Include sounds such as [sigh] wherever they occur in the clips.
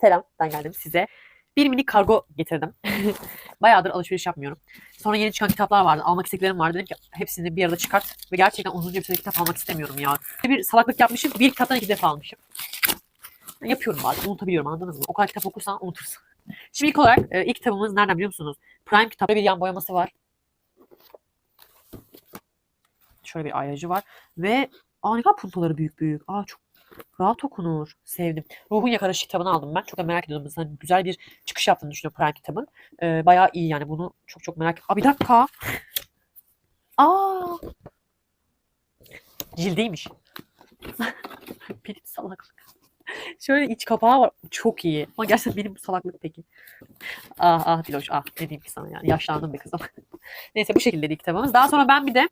selam. Ben geldim size. Bir mini kargo getirdim. [laughs] Bayağıdır alışveriş yapmıyorum. Sonra yeni çıkan kitaplar vardı. Almak istediklerim vardı. Dedim ki hepsini bir arada çıkart. Ve gerçekten uzunca bir süre kitap almak istemiyorum ya. Bir salaklık yapmışım. Bir kitaptan iki defa almışım. Yapıyorum bazen. Unutabiliyorum anladınız mı? O kadar kitap okursan unutursun. Şimdi ilk olarak e, ilk kitabımız nereden biliyor musunuz? Prime kitapta bir yan boyaması var. Şöyle bir ayracı var. Ve aa ne kadar puntoları büyük büyük. Aa çok rahat okunur. Sevdim. Ruhun Yakarışı kitabını aldım ben. Çok da merak ediyordum. Mesela güzel bir çıkış yaptığını düşünüyorum Prime kitabın. Ee, bayağı iyi yani. Bunu çok çok merak Aa bir dakika. Aa. Cildiymiş. [laughs] benim salaklık. Şöyle iç kapağı var. Çok iyi. Ama gerçekten benim bu salaklık peki. Ah ah Diloş ah ne diyeyim ki sana yani. Yaşlandım be kızım. [laughs] Neyse bu şekilde kitabımız. Daha sonra ben bir de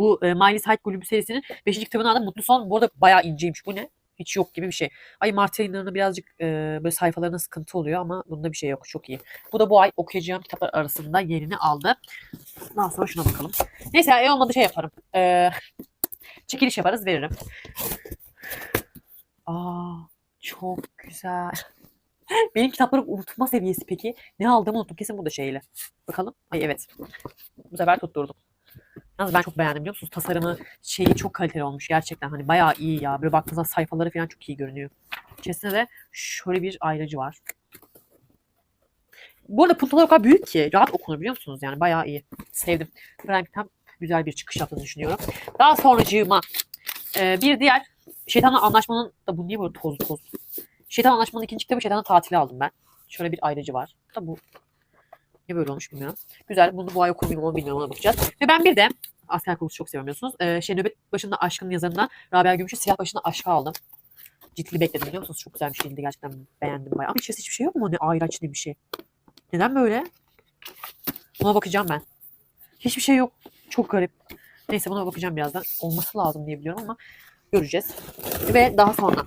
bu e, Miley Cyrus Kulübü serisinin 5. kitabını aldım. Mutlu Son bu arada bayağı inceymiş. Bu ne? Hiç yok gibi bir şey. Ay Mart aylarında birazcık e, böyle sayfalarına sıkıntı oluyor ama bunda bir şey yok. Çok iyi. Bu da bu ay okuyacağım kitaplar arasında yerini aldı. Daha sonra şuna bakalım. Neyse e olmadı şey yaparım. E, çekiliş yaparız veririm. Aa çok güzel. [laughs] Benim kitaplarım unutma seviyesi peki. Ne aldığımı unuttum. Kesin bu da şeyle. Bakalım. Ay evet. Bu sefer tutturdum. Yalnız ben çok beğendim biliyor musunuz? Tasarımı şeyi çok kaliteli olmuş gerçekten. Hani bayağı iyi ya. Böyle baktığınızda sayfaları falan çok iyi görünüyor. İçerisinde de şöyle bir ayracı var. Bu arada puntolar o kadar büyük ki rahat okunur biliyor musunuz? Yani bayağı iyi. Sevdim. Frank tam güzel bir çıkış yaptığını düşünüyorum. Daha sonracığıma e, bir diğer Şeytanla Anlaşmanın da bu niye böyle tozlu tozlu? Şeytan Anlaşmanın ikinci kitabı Şeytanla Tatili aldım ben. Şöyle bir ayracı var. Da bu ne böyle olmuş bilmiyorum. Güzel. Bunu bu ay okur muyum onu bilmiyorum. Ona bakacağız. Ve ben bir de Asker Kulusu çok sevmiyorsunuz. Ee, şey Nöbet Başında Aşkın yazarından Rabia Gümüş'ü Silah Başında Aşk'a aldım. Ciddi bekledim biliyor musunuz? Çok güzel bir şeydi. Gerçekten beğendim bayağı. Ama içerisinde hiçbir şey yok mu? Ne ayraç ne bir şey. Neden böyle? Buna bakacağım ben. Hiçbir şey yok. Çok garip. Neyse buna bakacağım birazdan. Olması lazım diye biliyorum ama göreceğiz. Ve daha sonra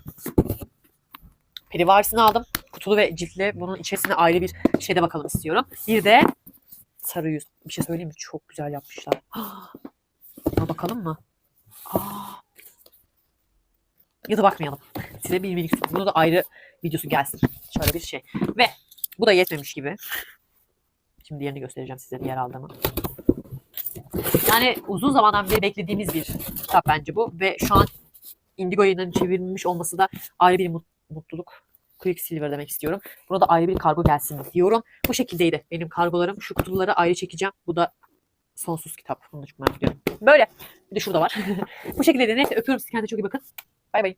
Perivarisini aldım. Kutulu ve ciltli. Bunun içerisine ayrı bir şeyde bakalım istiyorum. Bir de sarı yüz. Bir şey söyleyeyim mi? Çok güzel yapmışlar. [gasps] Buna bakalım mı? Aa. [gasps] Ya da bakmayalım. Size bir minik bunu da ayrı videosu gelsin. Şöyle bir şey. Ve bu da yetmemiş gibi. Şimdi diğerini göstereceğim size diğer aldığımı. Yani uzun zamandan beri beklediğimiz bir kitap bence bu. Ve şu an Indigo yayınlarının çevrilmiş olması da ayrı bir mut- mutluluk. Quicksilver demek istiyorum. Buna da ayrı bir kargo gelsin diyorum. Bu şekildeydi benim kargolarım. Şu kutuları ayrı çekeceğim. Bu da sonsuz kitap. Bunu da çok merak ediyorum. Böyle. Bir de şurada var. [laughs] Bu şekilde de neyse öpüyorum sizi. Kendinize çok iyi bakın. Bay bay.